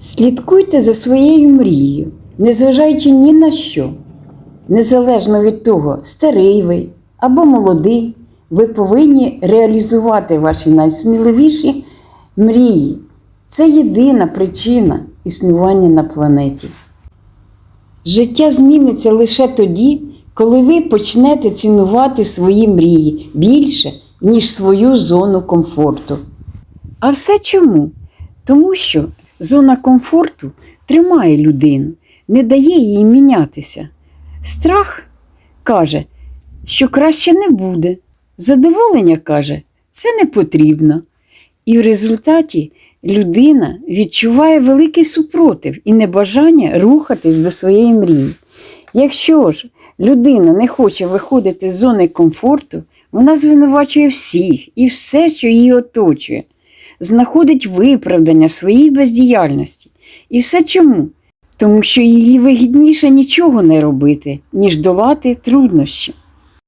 Слідкуйте за своєю мрією, незважаючи ні на що. Незалежно від того, старий ви або молодий, ви повинні реалізувати ваші найсміливіші мрії. Це єдина причина існування на планеті. Життя зміниться лише тоді, коли ви почнете цінувати свої мрії більше, ніж свою зону комфорту. А все чому? Тому що зона комфорту тримає людину, не дає їй мінятися. Страх каже, що краще не буде. Задоволення каже, це не потрібно. І в результаті людина відчуває великий супротив і небажання рухатись до своєї мрії. Якщо ж людина не хоче виходити з зони комфорту, вона звинувачує всіх і все, що її оточує, знаходить виправдання своїй бездіяльності. І все чому? Тому що її вигідніше нічого не робити, ніж долати труднощі.